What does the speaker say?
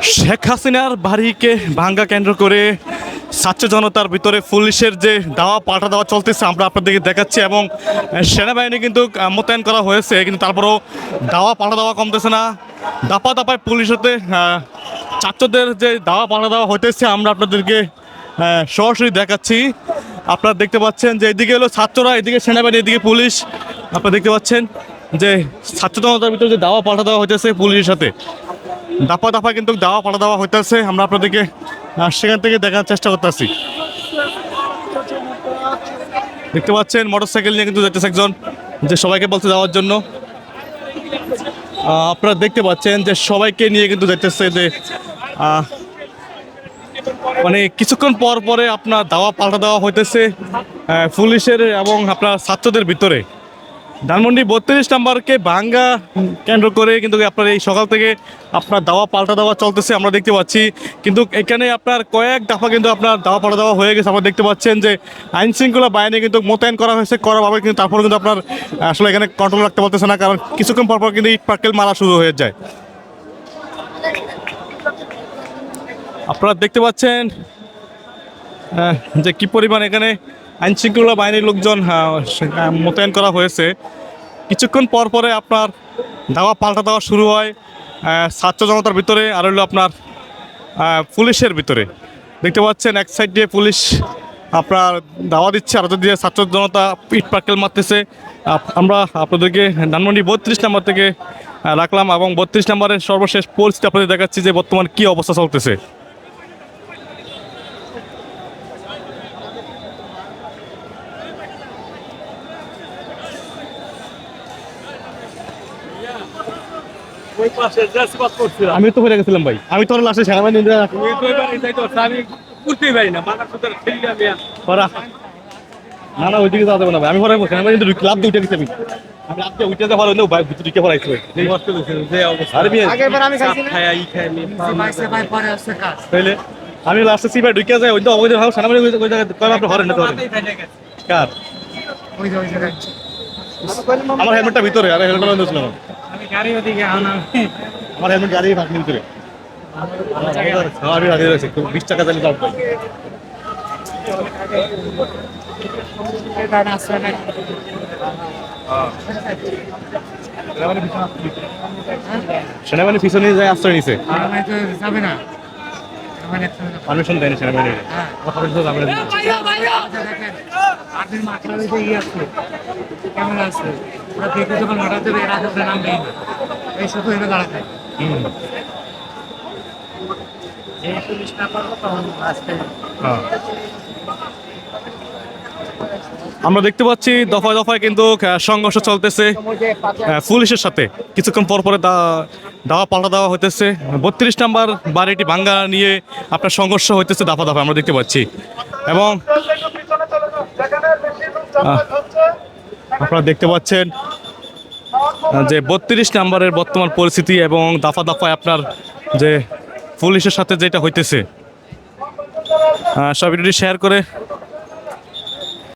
শেখ হাসিনার বাড়িকে ভাঙ্গা কেন্দ্র করে ছাত্র জনতার ভিতরে পুলিশের যে দাওয়া, পাল্টা দেওয়া চলতেছে, আমরা আপনাদেরকে দেখাচ্ছি এবং সেনাবাহিনী কিন্তু মোতায়েন করা হয়েছে, কিন্তু তারপরেও দাওয়া, পাল্টা দেওয়া কমতেছে না। দাপা দাপায় পুলিশ হতে ছাত্রদের যে দাওয়া, পাল্টা দেওয়া হইতেছে, আমরা আপনাদেরকে সরাসরি দেখাচ্ছি। আপনারা দেখতে পাচ্ছেন যে এদিকে হলো ছাত্ররা, এদিকে সেনাবাহিনী, এদিকে পুলিশ। আপনারা দেখতে পাচ্ছেন যে ছাত্র জনতার ভিতরে যে দাওয়া, পাল্টা দেওয়া হইতেছে পুলিশের সাথে। দাপা দাপা কিন্তু দাওয়া পাল্টা দেওয়া হইতেছে। আমরা আপনাদেরকে সেখান থেকে দেখার চেষ্টা করতেছি। দেখতে পাচ্ছেন, মোটরসাইকেল নিয়ে কিন্তু যাইতেছে একজন, যে সবাইকে বলতে যাওয়ার জন্য। আপনারা দেখতে পাচ্ছেন যে সবাইকে নিয়ে কিন্তু যাইতেছে যে মানে কিছুক্ষণ পর পরে আপনার দাওয়া, পাল্টা দেওয়া হইতেছে পুলিশের এবং আপনার ছাত্রদের ভিতরে। ধানমন্ডি বত্রিশ নাম্বারকে ভাঙ্গা কেন্দ্র করে কিন্তু আপনার এই সকাল থেকে আপনার দাওয়া, পাল্টা দেওয়া চলতেছে, আমরা দেখতে পাচ্ছি। কিন্তু এখানে আপনার কয়েক দফা কিন্তু আপনার দাওয়া, পাল্টা দেওয়া হয়ে গেছে। আপনারা দেখতে পাচ্ছেন যে আইন শৃঙ্খলা বাহিনী কিন্তু মোতায়েন করা হয়েছে করাভাবে কিন্তু তারপর কিন্তু আপনার, আসলে এখানে কন্ট্রোল রাখতে পারতেছে না, কারণ কিছুক্ষণ পর পর কিন্তু ইট পার্কেল মারা শুরু হয়ে যায়। আপনারা দেখতে পাচ্ছেন যে কি পরিমাণ এখানে আইন শৃঙ্খলা বাহিনীর লোকজন মোতায়েন করা হয়েছে। কিছুক্ষণ পর পরে আপনার দাওয়া পাল্টা দেওয়া শুরু হয় ছাত্র জনতার ভিতরে আর হলো আপনার পুলিশের ভিতরে। দেখতে পাচ্ছেন, এক সাইড দিয়ে পুলিশ আপনার দাওয়া দিচ্ছে, আর দিয়ে ছাত্র জনতা ইট পার্কেল মারতেছে। আমরা আপনাদেরকে ধানমন্ডি বত্রিশ নাম্বার থেকে রাখলাম এবং বত্রিশ নাম্বারের সর্বশেষ পরিস্থিতি আপনাদের দেখাচ্ছি যে বর্তমান কী অবস্থা চলতেছে। আমি তো হয়ে গেছিলাম ভাই। আমি তো লাস্টে যাইতে পারছ, আমি করতেই পারি না সুতরাং আমি না না ওইদিকে যাওয়া যাবে না ভাই। আমি পরে সেনাবাহিনী ক্লাব দিয়ে উঠে গেছি আমি। আমি রাত দিয়ে উঠে যাওয়ার হলেও ভাই ভিতরে ঢুকে পড়াইছি ভাই। এই কষ্ট করছে, যে অবস্থা। আরে বিয়ে। আগেরবার আমি খাইছি না? ভাই ভাই পরে আসছে কাজ। তাইলে আমি লাস্টে সিপাই ঢুকে যাই ওই তো অবৈধ ভাব সেনাবাহিনী ওই ওই জায়গায় কয় আপনি হরেন না তো হরেন। মাথায় ফেটে গেছে। কার? ওই যে ওই জায়গায়। আমার হেলমেটটা ভিতরে আরে হেলমেট ছিল। গাড়ি ওদিকে আনা আমার গাড়ি ভিতরে সবারই আগে রয়েছে বিশ টাকা দাম পাই সেনাবাহিনী পিছনে যায় আশ্রয় নিছে। যাবে না। পারমিশন দেয়নি সেনাবাহিনী। হ্যাঁ। আমার তো যাবে না আর্মির মাথার ওই ইয়ে আছে। ক্যামেরা আছে? ওরা দেখে যখন হঠাৎ দেবে এরা নাম না। এই শুধু এনে দাঁড়াতে এই পুলিশ না পারব তখন আসতে হ্যাঁ। আমরা দেখতে পাচ্ছি দফায় দফায় কিন্তু সংঘর্ষ চলতেছে। পুলিশের সাথে। কিছুক্ষণ পর পরে দাওয়া পাল্টা দেওয়া হইতেছে। বত্রিশ নাম্বার বাড়িটি ভাঙ্গা নিয়ে আপনার সংঘর্ষ হইতেছে দফা দফা আমরা দেখতে পাচ্ছি। এবং আপনারা দেখতে পাচ্ছেন যে বত্রিশ নাম্বারের বর্তমান পরিস্থিতি এবং দফা দফায় আপনার যে পুলিশের সাথে যেটা হইতেছে। সব ভিডিওটি শেয়ার করে